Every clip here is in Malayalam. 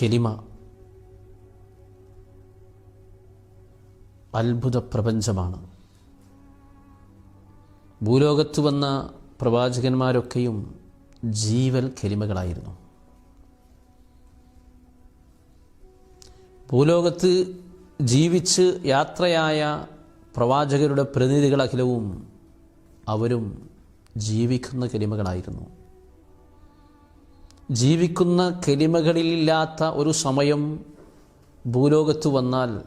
കെലിമ. അത്ഭുത പ്രപഞ്ചമാണ്. ഭൂലോകത്ത് വന്ന പ്രവാചകന്മാരൊക്കെയും ജീവൽ കെലിമകളായിരുന്നു. ഭൂലോകത്ത് ജീവിച്ച് യാത്രയായ പ്രവാചകരുടെ പ്രതിനിധികളഖിലവും അവരും ജീവിക്കുന്ന കെലിമകളായിരുന്നു. ജീവിക്കുന്ന കെലിമകളിലില്ലാത്ത ഒരു സമയം ഭൂലോകത്ത് വന്നാൽ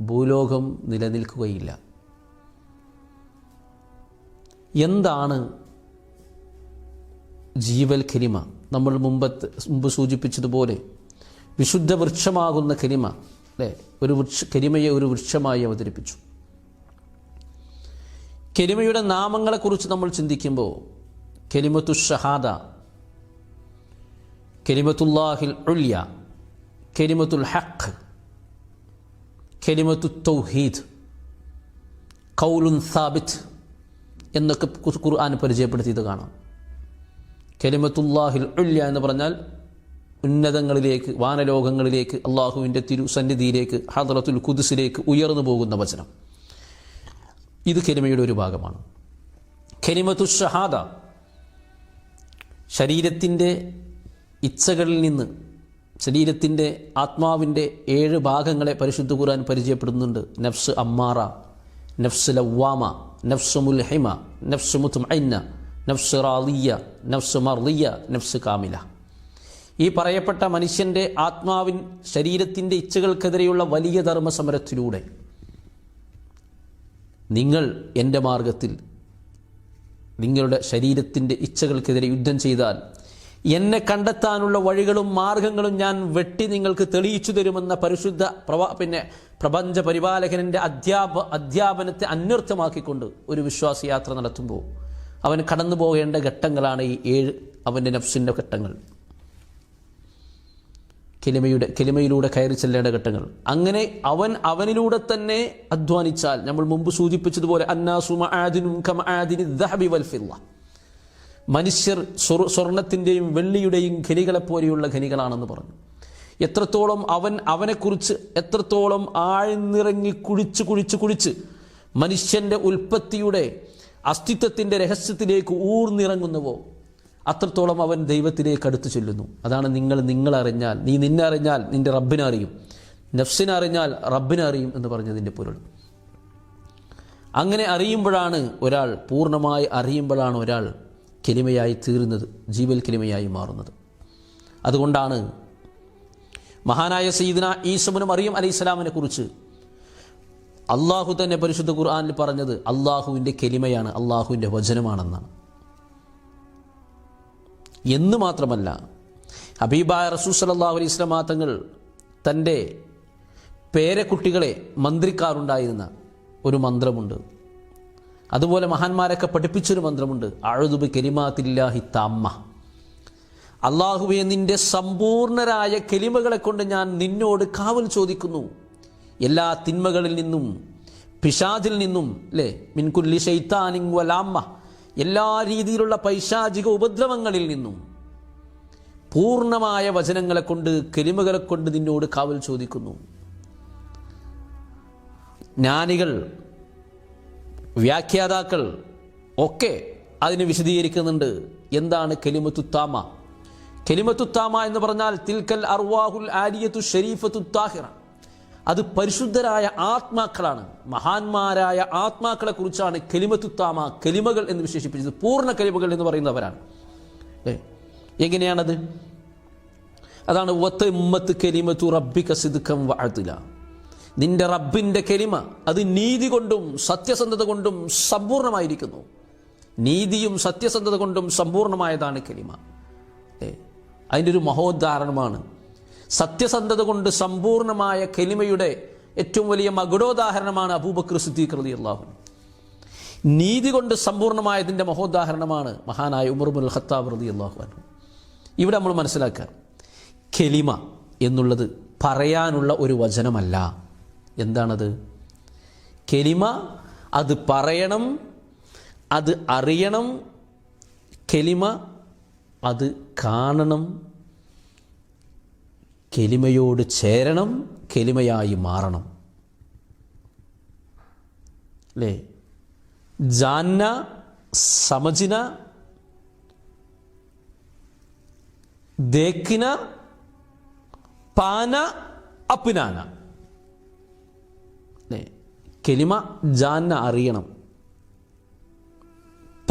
ഭൂലോകം നിലനിൽക്കുകയില്ല. എന്താണ് ജീവൽ കെലിമ? നമ്മൾ മുമ്പത്ത് മുമ്പ് സൂചിപ്പിച്ചതുപോലെ വിശുദ്ധ വൃക്ഷമാകുന്ന കെലിമ അല്ലേ? ഒരു വൃക്ഷ കെലിമയെ ഒരു വൃക്ഷമായി അവതരിപ്പിച്ചു. കെലിമയുടെ നാമങ്ങളെക്കുറിച്ച് നമ്മൾ ചിന്തിക്കുമ്പോൾ കെലിമത്തു ഷഹാദ കെലിമത്തുല്ലാഹിൽ ഉല്യ കെലിമത്തുൽ ഹഖ് കെലിമത്തു തൗഹീദ് കൗലുൻ സാബിത്ത് എന്നൊക്കെ ഖുർആൻ പരിചയപ്പെടുത്തിയത് കാണാം. കെലിമത്തുല്ലാഹിൽ ഉല്യ എന്ന് പറഞ്ഞാൽ ഉന്നതങ്ങളിലേക്ക് വാനലോകങ്ങളിലേക്ക് അള്ളാഹുവിന്റെ തിരുസന്നിധിയിലേക്ക് ഹദറത്തുൽ കുദിസിലേക്ക് ഉയർന്നു പോകുന്ന വചനം. ഇത് കെലിമയുടെ ഒരു ഭാഗമാണ്. കെലിമത്തു ഷഹാദ ശരീരത്തിന്റെ ഇച്ഛകളിൽ നിന്ന് ശരീരത്തിന്റെ ആത്മാവിന്റെ ഏഴ് ഭാഗങ്ങളെ പരിശുദ്ധ ഖുർആൻ പരിചയപ്പെടുന്നുണ്ട്. നഫ്സ് അമ്മാറ നഫ്സ് ലവ്വാമ നഫ്സ് മുൽഹിമ നഫ്സ് മുത്മഇന്ന നഫ്സ് റാലിയ നഫ്സ് മർലിയ നഫ്സ് കാമില. ഈ പറയപ്പെട്ട മനുഷ്യന്റെ ആത്മാവിൻ ശരീരത്തിന്റെ ഇച്ഛകൾക്കെതിരെയുള്ള വലിയ ധർമ്മസമരത്തിലൂടെ നിങ്ങൾ എന്റെ മാർഗത്തിൽ നിങ്ങളുടെ ശരീരത്തിന്റെ ഇച്ഛകൾക്കെതിരെ യുദ്ധം ചെയ്താൽ എന്നെ കണ്ടെത്താനുള്ള വഴികളും മാർഗങ്ങളും ഞാൻ വെട്ടി നിങ്ങൾക്ക് തെളിയിച്ചു തരുമെന്ന പരിശുദ്ധ പ്രവാ പിന്നെ പ്രപഞ്ച പരിപാലകനന്റെ അധ്യാപ അധ്യാപനത്തെ അന്വർത്ഥമാക്കിക്കൊണ്ട് ഒരു വിശ്വാസയാത്ര നടത്തുമ്പോൾ അവൻ കടന്നു പോകേണ്ട ഘട്ടങ്ങളാണ് ഈ ഏഴ് അവന്റെ നഫ്സിന്റെ ഘട്ടങ്ങൾ. കിലിമയുടെ കിലിമയിലൂടെ കയറി ചെല്ലേണ്ട ഘട്ടങ്ങൾ. അങ്ങനെ അവൻ അവനിലൂടെ തന്നെ അധ്വാനിച്ചാൽ നമ്മൾ മുമ്പ് സൂചിപ്പിച്ചതുപോലെ അന്നാസുമ ആദിനും കമ ആദിനി ദഹബി വൽഫില്ല മനുഷ്യർ സ്വർ സ്വർണത്തിന്റെയും വെള്ളിയുടെയും ഖനികളെ പോലെയുള്ള ഖനികളാണെന്ന് പറഞ്ഞു. എത്രത്തോളം അവൻ അവനെക്കുറിച്ച് എത്രത്തോളം ആഴ്ന്നിറങ്ങി കുഴിച്ച് കുഴിച്ച് കുഴിച്ച് മനുഷ്യന്റെ ഉൽപ്പത്തിയുടെ അസ്തിത്വത്തിന്റെ രഹസ്യത്തിലേക്ക് ഊർന്നിറങ്ങുന്നുവോ അത്രത്തോളം അവൻ ദൈവത്തിലേക്ക് അടുത്തു ചെല്ലുന്നു. അതാണ് നിങ്ങൾ നിങ്ങളറിഞ്ഞാൽ നീ നിന്നെ അറിഞ്ഞാൽ നിന്റെ റബ്ബിനെ അറിയും നഫ്സിനെ അറിഞ്ഞാൽ റബ്ബിനെ അറിയും എന്ന് പറഞ്ഞതിന്റെ പൊരുൾ. അങ്ങനെ അറിയുമ്പോഴാണ് ഒരാൾ പൂർണമായി അറിയുമ്പോഴാണ് ഒരാൾ കെലിമയായി തീരുന്നത് ജീവൽ കെലിമയായി മാറുന്നത്. അതുകൊണ്ടാണ് മഹാനായ സയ്യിദിന ഈസബുനും അറിയും അലൈഹി സ്വലാമിനെ കുറിച്ച് അള്ളാഹു തന്നെ പരിശുദ്ധ ഖുർആാനിൽ പറഞ്ഞത് അള്ളാഹുവിന്റെ കെലിമയാണ് അള്ളാഹുവിന്റെ വചനമാണെന്നാണ്. എന്ന് മാത്രമല്ല ഹബീബായ റസൂ സലാഹു അലൈഹി ഇസ്ലാം തങ്ങൾ തന്റെ പേരക്കുട്ടികളെ മന്ത്രിക്കാറുണ്ടായിരുന്ന ഒരു മന്ത്രമുണ്ട്. അതുപോലെ മഹാന്മാരൊക്കെ പഠിപ്പിച്ചൊരു മന്ത്രമുണ്ട്. അഴുതുബ് കെലിമാത്തില്ലാഹി താമ്മ. അള്ളാഹുവെ നിന്റെ സമ്പൂർണരായ കെലിമകളെ കൊണ്ട് ഞാൻ നിന്നോട് കാവൽ ചോദിക്കുന്നു. എല്ലാ തിന്മകളിൽ നിന്നും പിശാചിൽ നിന്നും അല്ലേ മിൻകുല്ലി ഷെയ്ത്താനിങ് വലാമ്മ. എല്ലാ രീതിയിലുള്ള പൈശാചിക ഉപദ്രവങ്ങളിൽ നിന്നും. പൂർണമായ വചനങ്ങളെ കൊണ്ട് കെലിമകളെ കൊണ്ട് നിന്നോട് കാവൽ ചോദിക്കുന്നു. ജ്ഞാനികൾ വ്യാഖ്യാതാക്കൾ ഒക്കെ അതിന് വിശദീകരിക്കുന്നുണ്ട്. എന്താണ് കെലിമത്തുത്താമ? കെലിമത്തുത്താമ എന്ന് പറഞ്ഞാൽ തിൽക്കൽ അർവാഹുൽ ആലിയത്തു ഷരീഫത്തു താഹിറ അത് പരിശുദ്ധരായ ആത്മാക്കളാണ്. മഹാന്മാരായ ആത്മാക്കളെ കുറിച്ചാണ് കെലിമത്തുത്താമ കെലിമകൾ എന്ന് വിശേഷിപ്പിച്ചത്. പൂർണ കെലിമകൾ എന്ന് പറയുന്നവരാണ്. എങ്ങനെയാണത്? അതാണ് വത്ത് ഉമ്മത്ത് കെലിമത്തു റബ്ബിക സിദ്ഖം വാഴ്ത്തില്ല നിന്റെ റബ്ബിന്റെ കെലിമ അത് നീതി കൊണ്ടും സത്യസന്ധത കൊണ്ടും സമ്പൂർണമായിരിക്കുന്നു. നീതിയും സത്യസന്ധത കൊണ്ടും സമ്പൂർണമായതാണ് കെലിമ. അതിന്റെ ഒരു മഹോദ്ധാരണമാണ്. സത്യസന്ധത കൊണ്ട് സമ്പൂർണമായ കെലിമയുടെ ഏറ്റവും വലിയ മകുടോദാഹരണമാണ് അബൂബക്കർ സിദ്ദീഖ് റളി അള്ളാഹു നീതി കൊണ്ട് സമ്പൂർണമായതിന്റെ മഹോദാഹരണമാണ് മഹാനായ ഉമർബുൽ ഖത്താബ് റതി അള്ളാഹു ഇവിടെ നമ്മൾ മനസ്സിലാക്കുക കെലിമ എന്നുള്ളത് പറയാനുള്ള ഒരു വചനമല്ല. എന്താണത്? കെലിമ അത് പറയണം അത് അറിയണം. കെലിമ അത് കാണണം. കെലിമയോട് ചേരണം കെലിമയായി മാറണം. അല്ലേ ജാന്ന സമജിന ദേക്കിന പാന അപ്പിനാന. കെലിമ ജാന്ന അറിയണം.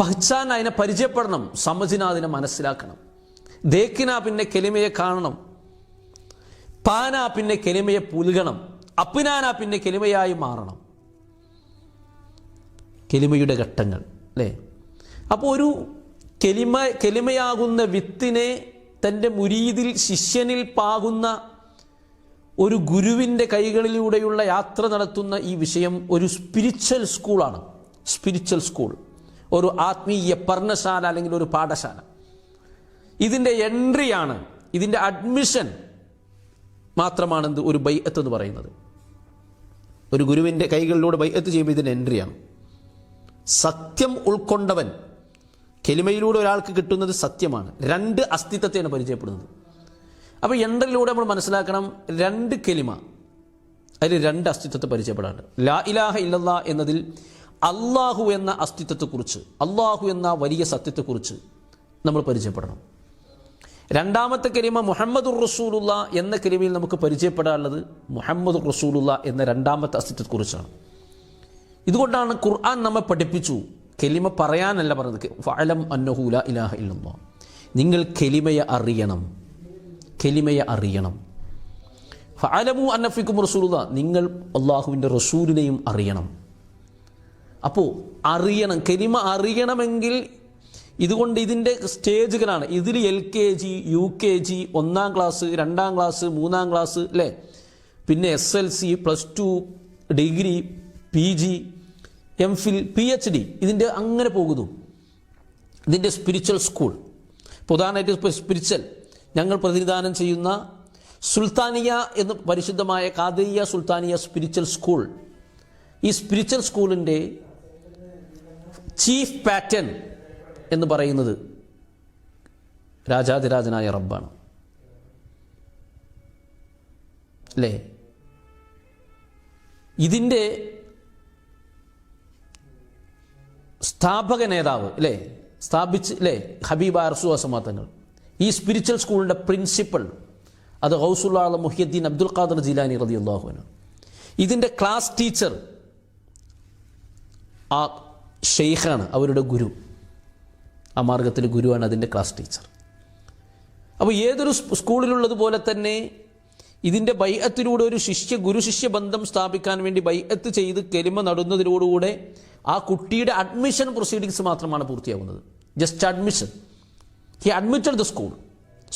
പഹ്ചാൻ അതിനെ പരിചയപ്പെടണം സമജിന അതിനെ മനസ്സിലാക്കണം. ദേക്കിന പിന്നെ കെലിമയെ കാണണം. പാന പിന്നെ കെലിമയെ പുലുകണം അപ്പിനാന പിന്നെ കെലിമയായി മാറണം. കെലിമയുടെ ഘട്ടങ്ങൾ അല്ലേ? അപ്പോൾ ഒരു കെലിമ കെലിമയാകുന്ന വിത്തിനെ തന്റെ മുരീതിൽ ശിഷ്യനിൽ പാകുന്ന ഒരു ഗുരുവിന്റെ കൈകളിലൂടെയുള്ള യാത്ര നടത്തുന്ന ഈ വിഷയം ഒരു സ്പിരിച്വൽ സ്കൂളാണ് സ്പിരിച്വൽ സ്കൂൾ ഒരു ആത്മീയ പർണശാല അല്ലെങ്കിൽ ഒരു പാഠശാല. ഇതിന്റെ എൻട്രിയാണ് ഇതിന്റെ അഡ്മിഷൻ മാത്രമാണ് എന്ത് ഒരു ബൈഅത്ത് എന്ന് പറയുന്നത്. ഒരു ഗുരുവിന്റെ കൈകളിലൂടെ ബൈഅത്ത് ചെയ്യുമ്പോൾ ഇതിന്റെ എൻട്രിയാണ് സത്യം ഉൾക്കൊണ്ടവൻ കെലിമയിലൂടെ ഒരാൾക്ക് കിട്ടുന്നത് സത്യമാണ്. രണ്ട് അസ്തിത്വത്തെയാണ് പരിചയപ്പെടുന്നത്. അപ്പോൾ എണ്ണലിലൂടെ നമ്മൾ മനസ്സിലാക്കണം രണ്ട് കെലിമ. അതിൽ രണ്ട് അസ്തിത്വത്തെ പരിചയപ്പെടാണ്ട് ലാ ഇലാഹ ഇല്ലല്ലാ എന്നതിൽ അള്ളാഹു എന്ന അസ്തിത്വത്തെക്കുറിച്ച് അള്ളാഹു എന്ന വലിയ സത്യത്തെക്കുറിച്ച് നമ്മൾ പരിചയപ്പെടണം. രണ്ടാമത്തെ കരിമ മുഹമ്മദുർ റസൂലുള്ള എന്ന കരിമയിൽ നമുക്ക് പരിചയപ്പെടാനുള്ളത് മുഹമ്മദ് റസൂലുള്ള എന്ന രണ്ടാമത്തെ അസ്തിത്വത്തെക്കുറിച്ചാണ്. ഇതുകൊണ്ടാണ് ഖുർആൻ നമ്മെ പഠിപ്പിച്ചു. കെലിമ പറയാനല്ല പറഞ്ഞത്. ഫലം അന്നഹൂല ഇലാഹ ഇല്ലെന്നോ നിങ്ങൾ കെലിമയെ അറിയണം. കെലിമയെ അറിയണം. ഫലമു അന്നഫിക്കും റസൂലുള്ള നിങ്ങൾ അള്ളാഹുവിന്റെ റസൂലിനെയും അറിയണം. അപ്പോൾ അറിയണം കെലിമ അറിയണമെങ്കിൽ ഇതുകൊണ്ട് ഇതിന്റെ സ്റ്റേജുകളാണ്. ഇതിൽ L K G U K G ഒന്നാം ക്ലാസ് രണ്ടാം ക്ലാസ് മൂന്നാം ക്ലാസ് അല്ലേ? പിന്നെ S L C plus two degree P G M Phil P H D ഇതിന്റെ അങ്ങനെ പോകുന്നു. ഇതിന്റെ സ്പിരിച്വൽ സ്കൂൾ. പ്രധാനമായിട്ട് സ്പിരിച്വൽ. ഞങ്ങൾ പ്രതിനിധാനം ചെയ്യുന്ന സുൽത്താനിയ എന്ന് പരിശുദ്ധമായ കാതയ്യ സുൽത്താനിയ സ്പിരിച്വൽ സ്കൂൾ ഈ സ്പിരിച്വൽ സ്കൂളിന്റെ ചീഫ് പാറ്റേൺ എന്ന് പറയുന്നത് രാജാതിരാജനായ റബ്ബാണ്. അല്ലേ? ഇതിന്റെ സ്ഥാപക നേതാവ് അല്ലേ? സ്ഥാപിച്ച് അല്ലേ? ഹബീബ അർസുവാസമാത്തങ്ങൾ ഈ സ്പിരിച്വൽ സ്കൂളിന്റെ പ്രിൻസിപ്പൾ അത് ഹൗസുല്ലാ മുഹിയുദ്ദീൻ അബ്ദുൽ ഖാദർ ജിലാനി റതി അള്ളാഹുവിന് ഇതിന്റെ ക്ലാസ് ടീച്ചർ ആ ഷെയ്ഖാണ് അവരുടെ ഗുരു. ആ മാർഗത്തിലെ ഗുരുവാണ് അതിന്റെ ക്ലാസ് ടീച്ചർ അപ്പോൾ ഏതൊരു സ്കൂളിലുള്ളതുപോലെ തന്നെ ഇതിന്റെ ബൈഅത്തിലൂടെ ഒരു ശിഷ്യ ഗുരു ശിഷ്യ ബന്ധം സ്ഥാപിക്കാൻ വേണ്ടി ബൈഅത്ത് ചെയ്ത് കെലിമ നടുന്നതിനോടുകൂടെ ആ കുട്ടിയുടെ അഡ്മിഷൻ പ്രൊസീഡിങ്സ് മാത്രമാണ് പൂർത്തിയാകുന്നത് just admission he admitted the school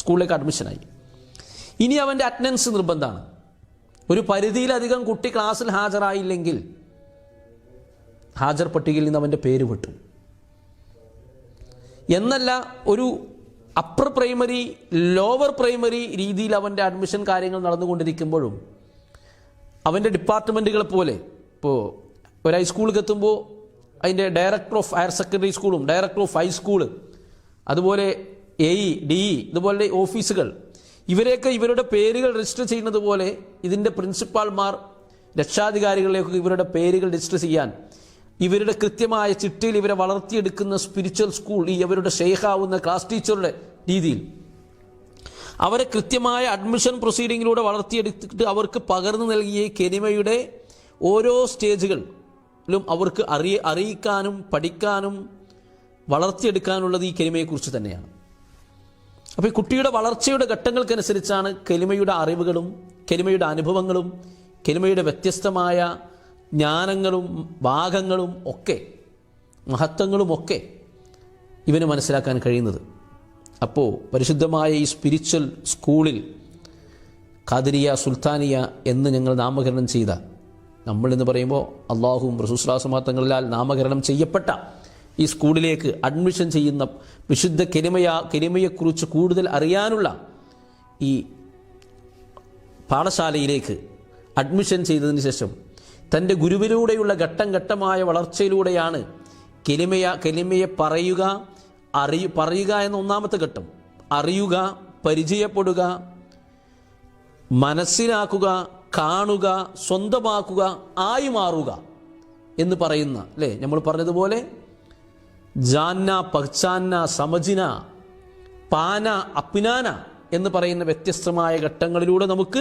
സ്കൂളിലേക്ക് അഡ്മിഷനായി ഇനി അവന്റെ അറ്റൻഡൻസ് നിർബന്ധമാണ്. ഒരു പരിധിയിലധികം കുട്ടി ക്ലാസ്സിൽ ഹാജരായില്ലെങ്കിൽ ഹാജർ പട്ടികയിൽ നിന്ന് അവന്റെ പേര് വിട്ടു. എന്നല്ല ഒരു അപ്പർ പ്രൈമറി ലോവർ പ്രൈമറി രീതിയിൽ അവന്റെ അഡ്മിഷൻ കാര്യങ്ങൾ നടന്നുകൊണ്ടിരിക്കുമ്പോഴും അവന്റെ ഡിപ്പാർട്ട്മെന്റുകളെ പോലെ ഇപ്പോൾ ഒരു ഹൈസ്കൂളിൽ എത്തുമ്പോൾ അതിന്റെ ഡയറക്ടർ ഓഫ് ഹയർ സെക്കൻഡറി സ്കൂളും ഡയറക്ടർ ഓഫ് ഹൈസ്കൂൾ അതുപോലെ എ ഇ ഡി ഇ ഇതുപോലെ ഓഫീസുകൾ. ഇവരെയൊക്കെ ഇവരുടെ പേരുകൾ രജിസ്റ്റർ ചെയ്യുന്നത് പോലെ ഇതിന്റെ പ്രിൻസിപ്പാൾമാർ രക്ഷാധികാരികളിലേക്ക് ഇവരുടെ പേരുകൾ രജിസ്റ്റർ ചെയ്യാൻ. ഇവരുടെ കൃത്യമായ ചിട്ടയിൽ ഇവരെ വളർത്തിയെടുക്കുന്ന സ്പിരിച്വൽ സ്കൂൾ ഈ അവരുടെ ഷെയ്ഖാവുന്ന ക്ലാസ് ടീച്ചറുടെ രീതിയിൽ. അവരെ കൃത്യമായ അഡ്മിഷൻ പ്രൊസീഡിങ്ങിലൂടെ വളർത്തിയെടുത്തിട്ട് അവർക്ക് പകർന്നു നൽകിയ കെനിമയുടെ ഓരോ സ്റ്റേജുകളിലും അവർക്ക് അറിയ അറിയിക്കാനും പഠിക്കാനും വളർത്തിയെടുക്കാനുള്ളത് ഈ കെനിമയെക്കുറിച്ച് തന്നെയാണ്. അപ്പോൾ ഈ കുട്ടിയുടെ വളർച്ചയുടെ ഘട്ടങ്ങൾക്കനുസരിച്ചാണ് കെലിമയുടെ അറിവുകളും കെലിമയുടെ അനുഭവങ്ങളും കെലിമയുടെ വ്യത്യസ്തമായ ജ്ഞാനങ്ങളും ഭാഗങ്ങളും ഒക്കെ മഹത്വങ്ങളും ഒക്കെ ഇവന് മനസ്സിലാക്കാൻ കഴിയുന്നത്. അപ്പോൾ പരിശുദ്ധമായ ഈ സ്പിരിച്വൽ സ്കൂളിൽ ഖാദിരിയ സുൽത്താനിയ എന്ന് ഞങ്ങൾ നാമകരണം ചെയ്ത നമ്മളെന്ന് പറയുമ്പോൾ അള്ളാഹുവും റസൂസ്ലാസമാത്തങ്ങളിലാൽ നാമകരണം ചെയ്യപ്പെട്ട ഈ സ്കൂളിലേക്ക് അഡ്മിഷൻ ചെയ്യുന്ന വിശുദ്ധ കെനിമയ കെനിമയെക്കുറിച്ച് കൂടുതൽ അറിയാനുള്ള ഈ പാഠശാലയിലേക്ക് അഡ്മിഷൻ ചെയ്തതിന് ശേഷം തന്റെ ഗുരുവിലൂടെയുള്ള ഘട്ടം ഘട്ടമായ വളർച്ചയിലൂടെയാണ് കെലിമയ കെലിമയെ പറയുക അറിയു പറയുക എന്ന ഒന്നാമത്തെ ഘട്ടം. അറിയുക പരിചയപ്പെടുക മനസ്സിലാക്കുക കാണുക സ്വന്തമാക്കുക ആയി മാറുക എന്ന് പറയുന്ന അല്ലേ? നമ്മൾ പറഞ്ഞതുപോലെ ജാന്ന പഹ്ചാന്ന സമജിന പാന അപ്പിനാന എന്ന് പറയുന്ന വ്യത്യസ്തമായ ഘട്ടങ്ങളിലൂടെ നമുക്ക്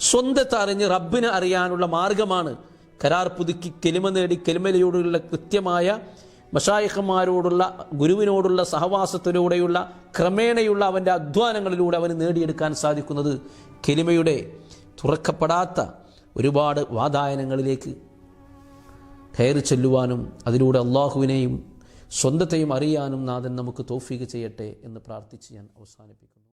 സ്വന്തത്തെ അറിഞ്ഞ് റബ്ബിനെ അറിയാനുള്ള മാർഗമാണ് കരാർ പുതുക്കി കെലിമ നേടി കെലിമലയോടുള്ള കൃത്യമായ മഷായഹന്മാരോടുള്ള ഗുരുവിനോടുള്ള സഹവാസത്തിലൂടെയുള്ള ക്രമേണയുള്ള അവന്റെ അധ്വാനങ്ങളിലൂടെ അവന് നേടിയെടുക്കാൻ സാധിക്കുന്നത് കെലിമയുടെ തുറക്കപ്പെടാത്ത ഒരുപാട് വാതായനങ്ങളിലേക്ക് കയറി ചെല്ലുവാനും അതിലൂടെ അള്ളാഹുവിനെയും സ്വന്തത്തെയും അറിയാനും നാഥൻ നമുക്ക് തോഫീക്ക് ചെയ്യട്ടെ എന്ന് പ്രാർത്ഥിച്ച് ഞാൻ അവസാനിപ്പിക്കുന്നു.